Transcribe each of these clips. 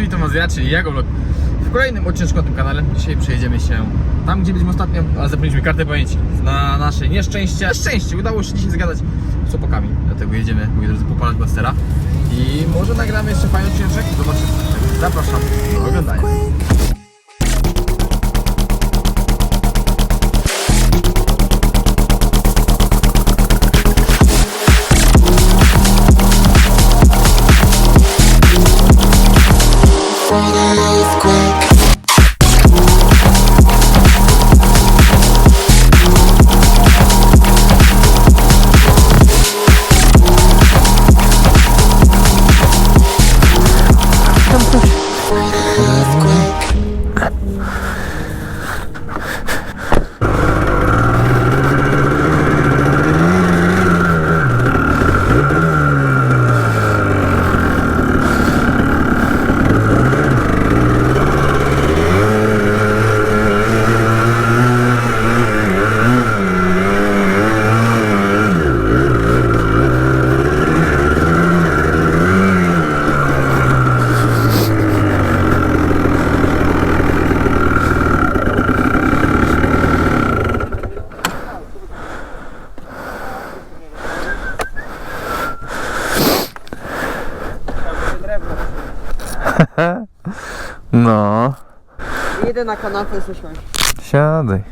drodzy, witam was ja, czyli Jago Vlog. W kolejnym odcinku na tym kanale dzisiaj przejedziemy się tam, gdzie byliśmy ostatnio, a zapomnieliśmy kartę pamięci. Na nasze nieszczęście, szczęście udało się dzisiaj zgadać z chłopakami, dlatego jedziemy, moi drodzy, popalać Bastera i może nagramy jeszcze fajny odcinek, zobaczymy. Zapraszam do oglądania. Jedę na kanapę usiąść. siadaj.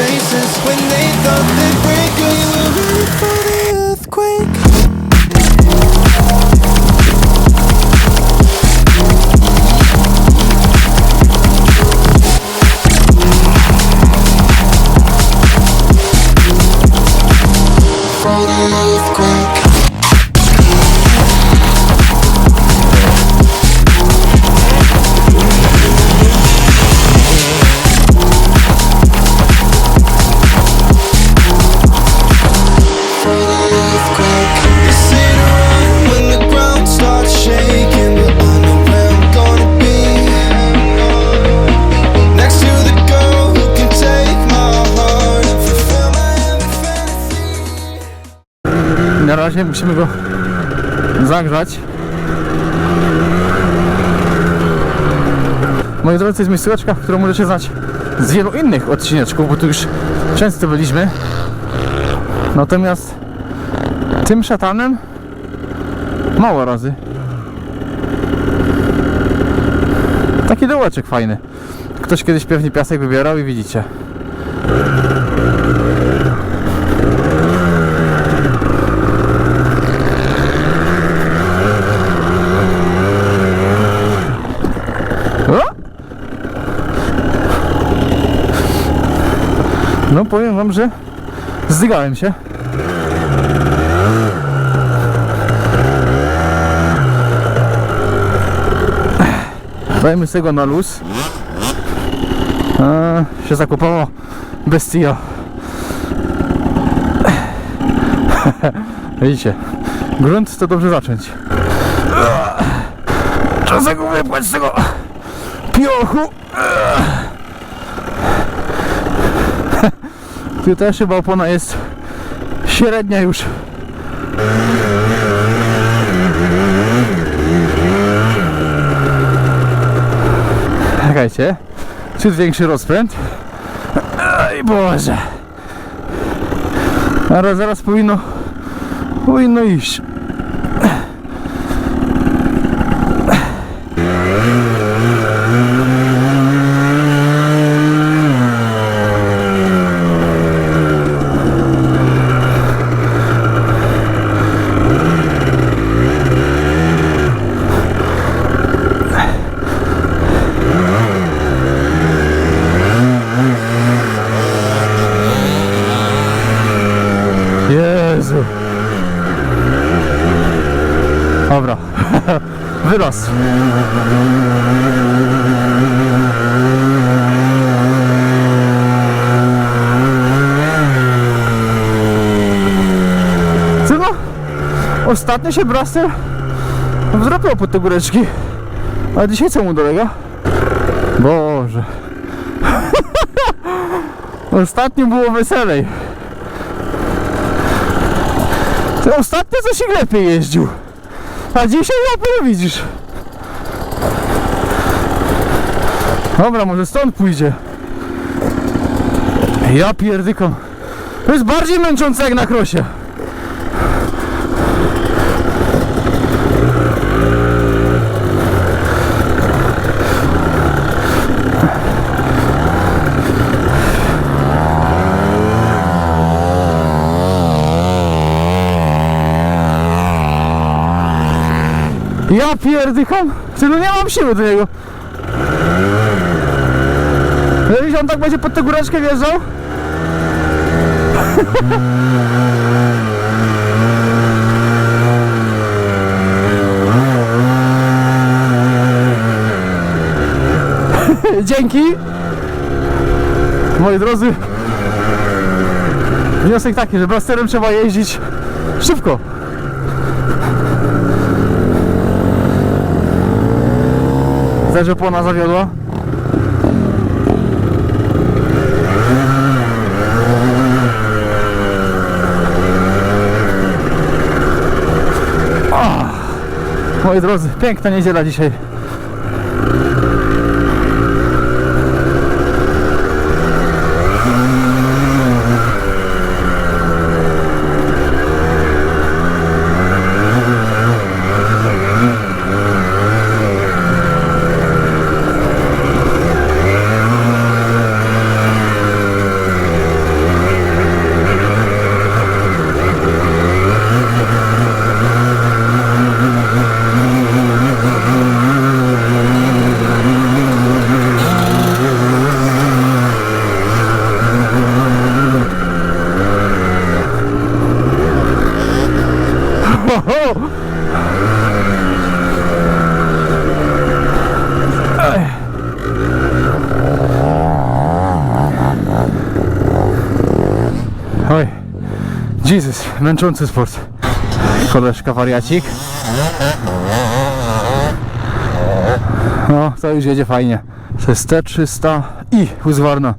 Faces Na razie musimy go zagrzać. Moi drodzy, to jest miejscóweczka, którą możecie znać z wielu innych odcineczków, bo tu już często byliśmy. Natomiast tym szatanem mało razy. Taki dołeczek fajny. Ktoś kiedyś pewnie piasek wybierał i widzicie. No powiem wam, że zdygałem się. Dajmy z tego na luz. A, się zakupowało bestia. Widzicie, grunt to dobrze zacząć. Czas go wypłać z tego piochu. Tu też chyba opona jest średnia już. Czekajcie. Ciut większy rozpęd. Ej Boże. Ale zaraz powinno powinno iść. Jezu. Dobra. Raz. Co no? Ostatnio się Braster wdrapał pod te góreczki. A dzisiaj co mu dolega? Boże. Ostatnio było weselej. Ostatnio coś lepiej jeździł. A dzisiaj ja widzisz. Dobra, może stąd pójdzie. Ja pierdykam. To jest bardziej męczące jak na krosie. Ja pierdykam. Ty no nie mam siły do niego. Jeżeli on tak będzie pod tę góreczkę wjeżdżał? Dzięki. Moi drodzy. Wniosek taki, że blasterem trzeba jeździć szybko. Też opona zawiodła. Moi drodzy, piękna niedziela dzisiaj. Jesus, męczący sport. Koleżka wariacik. No, to już jedzie fajnie. To jest T300 i Husqvarna.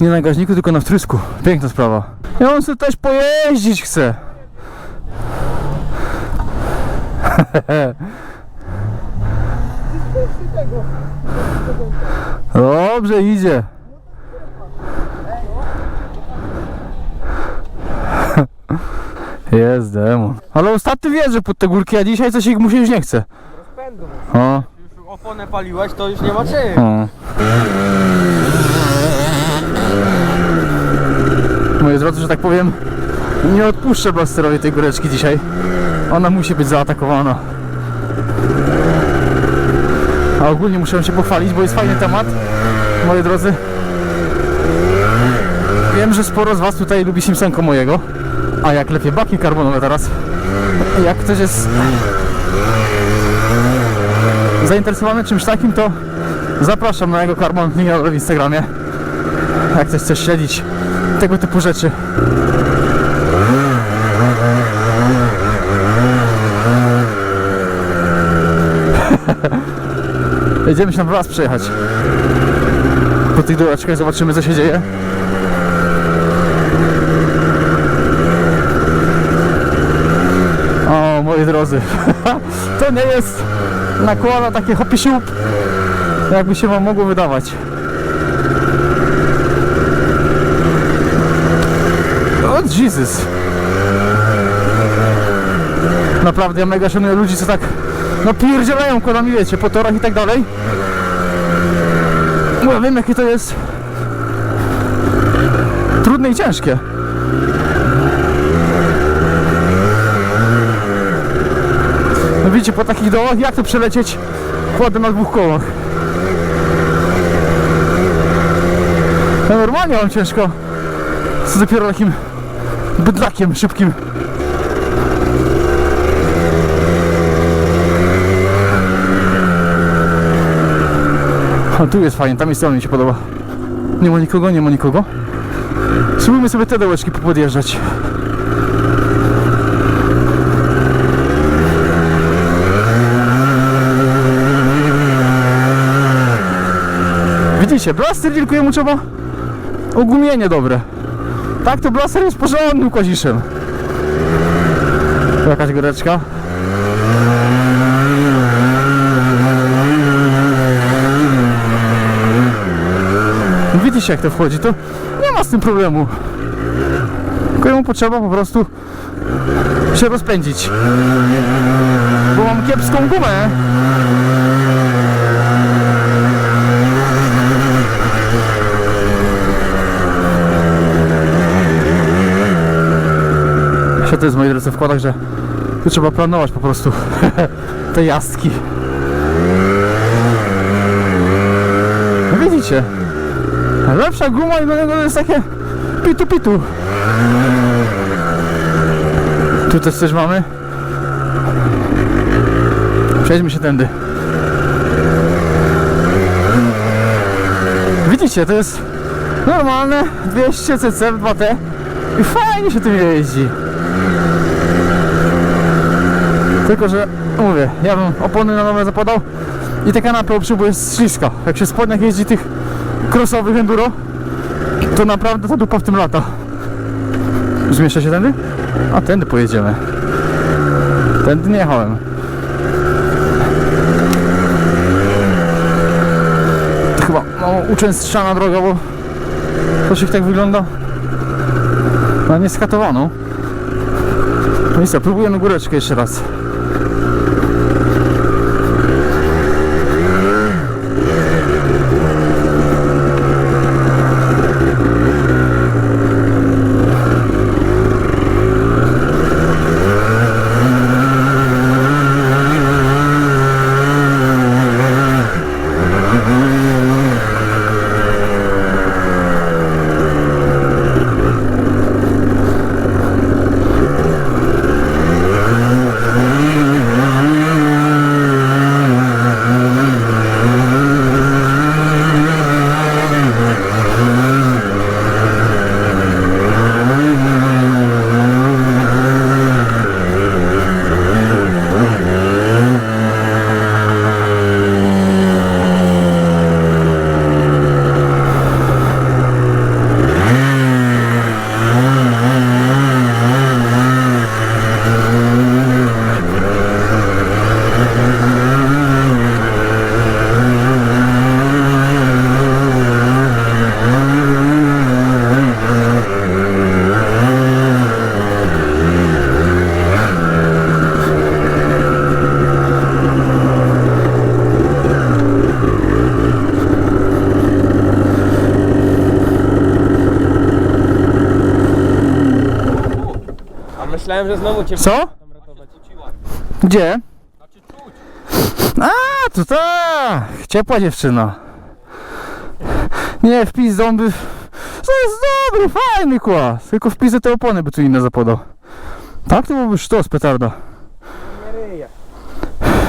Nie na gaźniku, tylko na wtrysku. Piękna sprawa. Ja on sobie też pojeździć chce. Dobrze idzie. Jest demon. Ale ostatni wierzy pod te górki, a dzisiaj coś ich mu się już nie chce. Pędu. O, Już oponę paliłeś, to już nie ma czym. o. Moi drodzy, że tak powiem, nie odpuszczę Blasterowi tej góreczki dzisiaj. Ona musi być zaatakowana. A ogólnie muszę się pochwalić, bo jest fajny temat, moi drodzy. Wiem, że sporo z Was tutaj lubi Simpsonko mojego. A jak lepiej baki karbonowe teraz. Jak ktoś jest zainteresowany czymś takim, to zapraszam na jego carbon w Instagramie. Jak ktoś chce śledzić tego typu rzeczy. Jedziemy się na raz przejechać. Po tych dołeczkach zobaczymy co się dzieje. O, moi drodzy, to nie jest nakłada takie hopi jakby się wam mogło wydawać. O Jesus. Naprawdę ja mega szanuję ludzi, co tak no pierdzielają kolami, wiecie, po torach i tak dalej. Bo ja wiem jakie to jest trudne i ciężkie. No widzicie, po takich dołach jak to przelecieć kładę na dwóch kołach? No normalnie mam ciężko. Co dopiero takim bydlakiem szybkim. A tu jest fajnie, tam jest mi się podoba. Nie ma nikogo, nie ma nikogo. Spróbujmy sobie te dołeczki popodjeżdżać. Widzicie, blaster tylko jemu trzeba ogumienie dobre. Tak to blaster jest porządnym koziszem. Tu jakaś goreczka. Widzicie jak to wchodzi, to nie ma z tym problemu. Tylko jemu potrzeba po prostu się rozpędzić. Bo mam kiepską gumę. To jest moi drodzy w wkładach, że tu trzeba planować po prostu te jazdki. No widzicie, lepsza guma i do niego jest takie pitu pitu. Tu też coś mamy. Przejdźmy się tędy. Widzicie, to jest normalne 200 cc 2T i fajnie się tym jeździ. Tylko, że mówię, ja bym opony na nowe zapodał i te kanapy obszył, bo jest śliska. Jak się spodniach jeździ tych crossowych enduro, to naprawdę ta dupa w tym lata. Zmieszczę się tędy? A tędy pojedziemy. Tędy nie jechałem. To chyba mało uczęszczana droga, bo to się tak wygląda na nieskatowaną. No i co, próbujemy góreczkę jeszcze raz. A myślałem, że znowu cię Co? ratować. Gdzie? A, to tak! Ciepła dziewczyna. Nie, wpis ząby. To jest dobry, fajny kłas. Tylko wpisy te opony by tu inne zapodał. Tak, to byłby sztos, petarda. Nie ryje.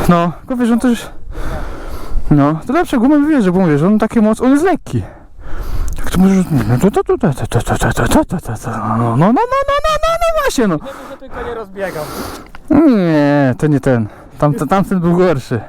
No, tylko wiesz, on też... No, to lepsze gumy mówię, że on takie moc, on jest lekki. Jak to możesz... No to to to to to to to to to to to to no no no no no no no no właśnie no. Tylko nie rozbiegał. Nie, to nie ten. Tamten, tamten był gorszy.